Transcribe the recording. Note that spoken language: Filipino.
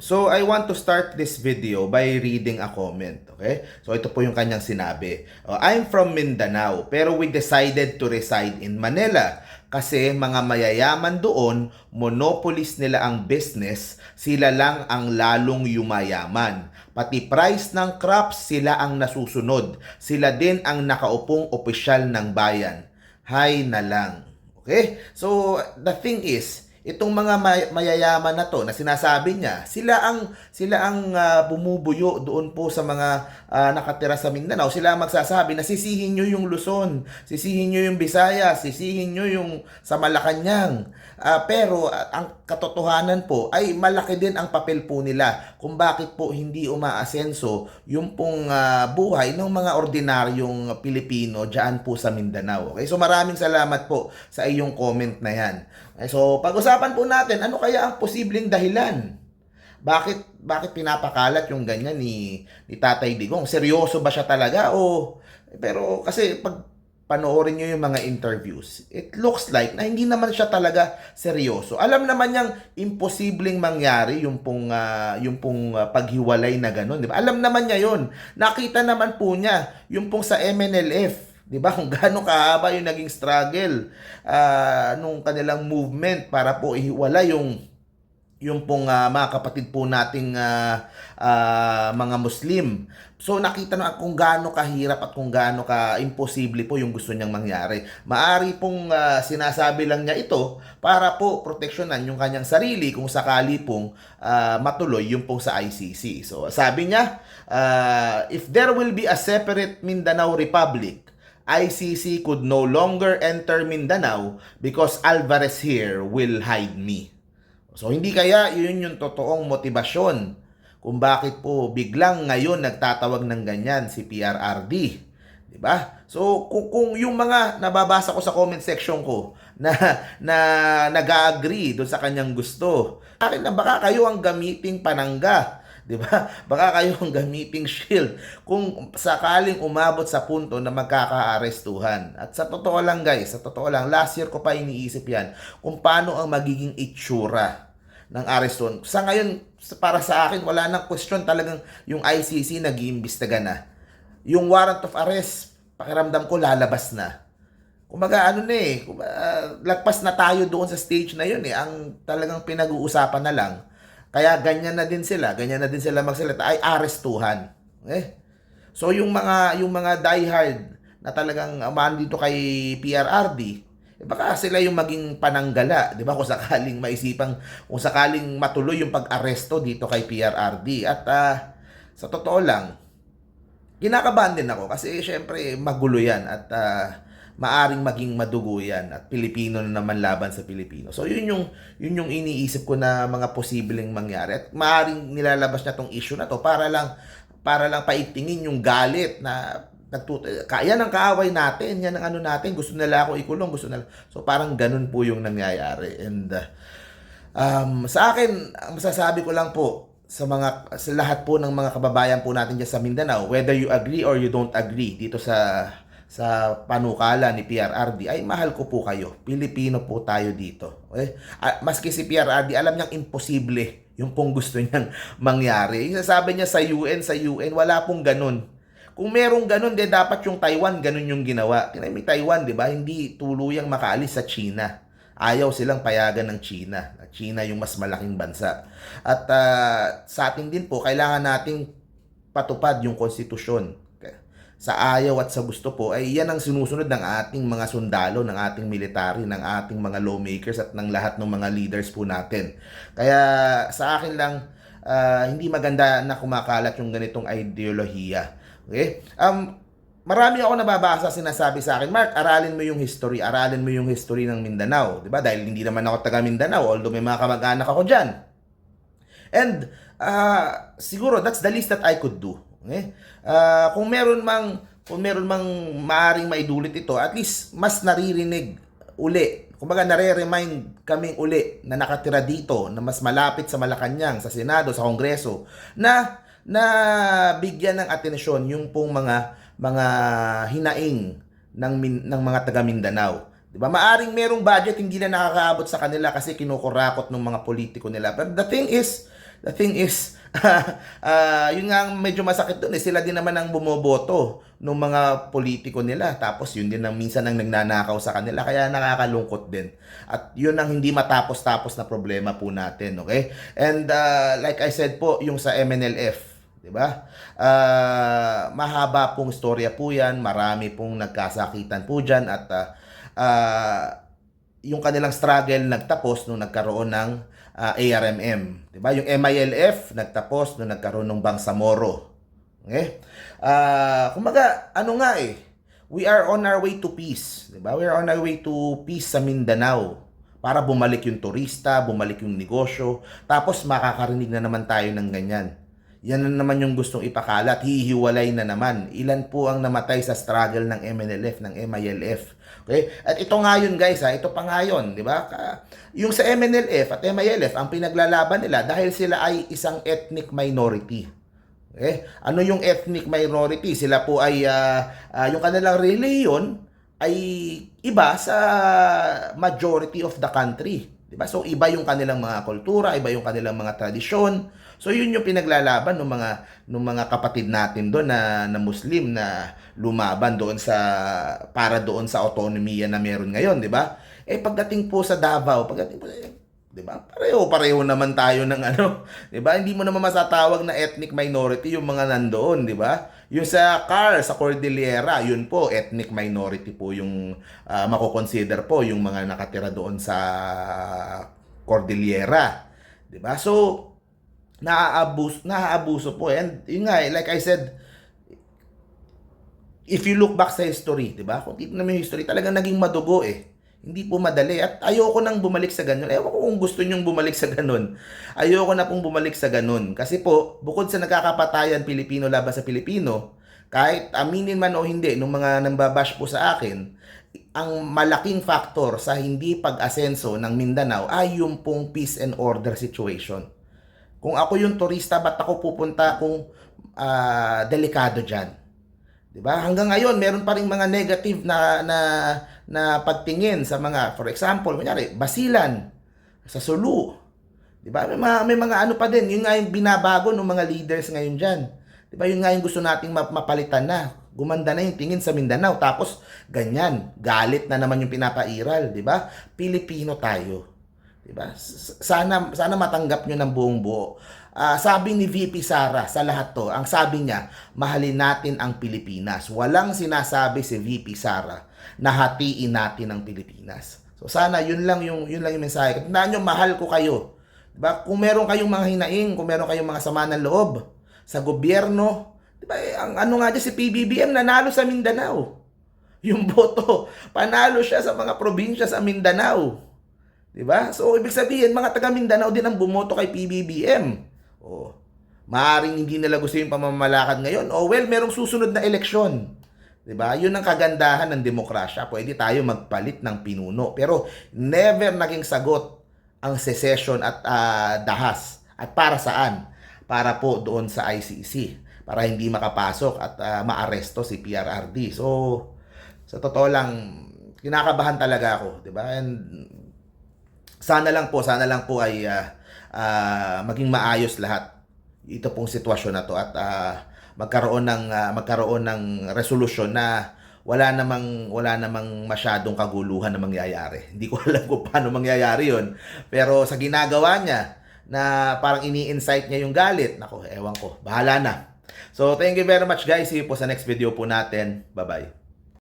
So, I want to start this video by reading a comment, okay? So, ito po yung kanyang sinabi. Oh, I'm from Mindanao, pero we decided to reside in Manila kasi mga mayayaman doon, monopolies nila ang business, sila lang ang lalong yumayaman. Pati price ng crops, sila ang nasusunod. Sila din ang nakaupong opisyal ng bayan. Hay na lang. Okay? So, the thing is, itong mga may- mayayaman na to na sinasabi niya, sila ang sila ang ah, bumubuyo doon po sa mga ah, nakatira sa Mindanao. Sila ang magsasabi na sisihin niyo yung Luzon, sisihin niyo yung Visayas, sisihin niyo yung sa Malacanang. Ah, pero ah, ang katotohanan po ay malaki din ang papel po nila kung bakit po hindi umaasenso yung pong ah, buhay ng mga ordinaryong Pilipino diyan po sa Mindanao. Okay? So maraming salamat po sa iyong comment na yan. Okay, so pag-usapan po natin ano kaya ang posibleng dahilan bakit bakit pinapakalat yung ganyan ni ni Tatay Digong? Seryoso ba siya talaga o pero kasi pag panoorin niyo yung mga interviews, it looks like na hindi naman siya talaga seryoso. Alam naman niyang imposibleng mangyari yung pong ah, yung pong ah, paghiwalay na ganun, di ba? Alam naman niya 'yon. Nakita naman po niya yung pong sa MNLF 'di ba kung gaano kahaba yung naging struggle ah, nung kanilang movement para po ihiwalay yung yung pong ah, mga kapatid po nating ah, ah, mga Muslim. So nakita na kung gaano kahirap at kung gaano ka imposible po yung gusto niyang mangyari. Maari pong ah, sinasabi lang niya ito para po proteksyonan yung kanyang sarili kung sakali pong ah, matuloy yung pong sa ICC. So sabi niya, ah, if there will be a separate Mindanao Republic, ICC could no longer enter Mindanao because Alvarez here will hide me. So hindi kaya yun yung totoong motibasyon kung bakit po biglang ngayon nagtatawag ng ganyan si PRRD. 'Di ba? So kung, kung yung mga nababasa ko sa comment section ko na na nag-agree doon sa kanyang gusto, akin na baka kayo ang gamiting panangga 'di ba? Baka kayo ang gamiting shield kung sakaling umabot sa punto na magkakaarestuhan. At sa totoo lang guys, sa totoo lang, last year ko pa iniisip 'yan kung paano ang magiging itsura ng areston. Sa ngayon, para sa akin, wala nang question talagang yung ICC nag-iimbestiga na. Yung warrant of arrest, pakiramdam ko lalabas na. Kumbaga ano na eh, kumbaga, lagpas na tayo doon sa stage na yun eh. Ang talagang pinag-uusapan na lang. Kaya ganyan na din sila, ganyan na din sila magsalita ay arestuhan. Eh. So yung mga yung mga diehard na talagang umaan dito kay PRRD, eh baka sila yung maging pananggala, 'di ba? Kung sakaling maisipang kung sakaling matuloy yung pag-aresto dito kay PRRD at ah, sa totoo lang, kinakabahan din ako kasi syempre magulo yan at ah, maaring maging madugo yan at Pilipino na naman laban sa Pilipino. So yun yung yun yung iniisip ko na mga posibleng mangyari at maaring nilalabas na tong issue na to para lang para lang paigtingin yung galit na nagtut kaya ng kaaway natin, yan ang ano natin, gusto nila ako ikulong, gusto nila. So parang ganun po yung nangyayari. And ah, um, sa akin, ang masasabi ko lang po sa mga sa lahat po ng mga kababayan po natin diyan sa Mindanao, whether you agree or you don't agree dito sa sa panukala ni PRRD ay mahal ko po kayo. Pilipino po tayo dito. Okay? Ah, maski si PRRD, alam niyang imposible yung pong gusto niyang mangyari. Yung sabi niya sa UN, sa UN, wala pong ganun. Kung merong ganun, de dapat yung Taiwan ganun yung ginawa. May Taiwan, di ba? Hindi tuluyang makaalis sa China. Ayaw silang payagan ng China. China yung mas malaking bansa. At ah, sa atin din po, kailangan nating patupad yung konstitusyon. Sa ayaw at sa gusto po, ay yan ang sinusunod ng ating mga sundalo, ng ating military, ng ating mga lawmakers at ng lahat ng mga leaders po natin. Kaya sa akin lang, ah, hindi maganda na kumakalat yung ganitong ideolohiya. Okay? Um, marami ako nababasa sinasabi sa akin, Mark, aralin mo yung history, aralin mo yung history ng Mindanao, 'di ba? Dahil hindi naman ako taga Mindanao, although may mga kamag-anak ako diyan. And ah, siguro that's the least that I could do. Okay? Ah, kung meron mang kung meron mang maaring maidulit ito, at least mas naririnig uli. Kumbaga nare-remind kaming uli na nakatira dito, na mas malapit sa Malacanang, sa Senado, sa Kongreso, na na bigyan ng atensyon yung pong mga mga hinaing ng ng mga taga Mindanao. 'Di ba? Maaring merong budget hindi na nakakaabot sa kanila kasi kinukurakot ng mga politiko nila. But the thing is, the thing is, ah, yun nga ang medyo masakit doon eh. Sila din naman ang bumoboto ng mga politiko nila. Tapos yun din ang minsan ang nagnanakaw sa kanila. Kaya nakakalungkot din. At yun ang hindi matapos-tapos na problema po natin. Okay? And ah, like I said po, yung sa MNLF, 'di ba? Ah, mahaba pong storya po 'yan, marami pong nagkasakitan po diyan at ah, ah, yung kanilang struggle nagtapos nung nagkaroon ng ah, ARMM, 'di ba? Yung MILF nagtapos nung nagkaroon ng Bangsamoro. Okay? Ah, kumaga ano nga eh, we are on our way to peace, 'di ba? We are on our way to peace sa Mindanao para bumalik yung turista, bumalik yung negosyo, tapos makakarinig na naman tayo ng ganyan. Yan na naman yung gustong ipakalat. Hihiwalay na naman. Ilan po ang namatay sa struggle ng MNLF, ng MILF. Okay? At ito nga yun guys, ha? ito pa nga yun, di ba? Yung sa MNLF at MILF, ang pinaglalaban nila dahil sila ay isang ethnic minority. Okay? Ano yung ethnic minority? Sila po ay, ah, ah, yung kanilang reliyon ay iba sa majority of the country. Diba? So iba yung kanilang mga kultura, iba yung kanilang mga tradisyon. So yun yung pinaglalaban ng mga ng mga kapatid natin doon na na Muslim na lumaban doon sa para doon sa autonomiya na meron ngayon, 'di ba? Eh pagdating po sa Davao, pagdating po eh, 'di ba? Pareho-pareho naman tayo ng ano, 'di ba? Hindi mo naman masatawag na ethnic minority yung mga nandoon, 'di ba? Yung sa Car, sa Cordillera, yun po ethnic minority po yung ah, mako-consider po yung mga nakatira doon sa Cordillera, 'di ba? So naaabus naaabuso po and yun nga like I said if you look back sa history, 'di ba? Kung titignan mo yung history, talagang naging madugo eh. Hindi po madali at ayoko nang bumalik sa ganun. Ewan ko kung gusto nyong bumalik sa ganun. Ayoko na pong bumalik sa ganun. Kasi po, bukod sa nagkakapatayan Pilipino laban sa Pilipino, kahit aminin man o hindi nung mga nambabash po sa akin, ang malaking factor sa hindi pag-asenso ng Mindanao ay yung pong peace and order situation. Kung ako yung turista, ba't ako pupunta kung ah, delikado dyan? 'Di ba? Hanggang ngayon, meron pa ring mga negative na na na pagtingin sa mga for example, kunyari, Basilan sa Sulu. 'Di ba? May mga, may mga ano pa din, yun nga yung binabago ng mga leaders ngayon diyan. 'Di ba? Yun nga yung gusto nating map- mapalitan na. Gumanda na yung tingin sa Mindanao tapos ganyan, galit na naman yung pinapairal, 'di ba? Pilipino tayo. 'Di ba? S- Sana sana matanggap nyo ng buong buo. Ah, sabi ni VP Sara sa lahat to, ang sabi niya, mahalin natin ang Pilipinas. Walang sinasabi si VP Sara na hatiin natin ang Pilipinas. So sana yun lang yung yun lang yung mensahe. Tandaan nyo, mahal ko kayo. 'Di ba? Kung meron kayong mga hinaing, kung meron kayong mga sama ng loob sa gobyerno, 'di ba? eh, Ang ano nga dyan, si PBBM nanalo sa Mindanao. Yung boto, panalo siya sa mga probinsya sa Mindanao. 'Di ba? So ibig sabihin mga taga Mindanao din ang bumoto kay PBBM. Oh. Maaring hindi nila gusto yung pamamalakad ngayon. Oh well, merong susunod na eleksyon. 'Di ba? 'Yun ang kagandahan ng demokrasya. Pwede tayo magpalit ng pinuno, pero never naging sagot ang secession at ah, dahas. At para saan? Para po doon sa ICC para hindi makapasok at ah, maaresto si PRRD. So sa totoo lang kinakabahan talaga ako, 'di ba? And sana lang po, sana lang po ay ah, ah, maging maayos lahat ito pong sitwasyon na to at ah, magkaroon ng ah, magkaroon ng resolusyon na wala namang wala namang masyadong kaguluhan na mangyayari. Hindi ko alam kung paano mangyayari 'yon. Pero sa ginagawa niya na parang ini-incite niya yung galit, nako, ewan ko. Bahala na. So, thank you very much guys. See you po sa next video po natin. Bye-bye.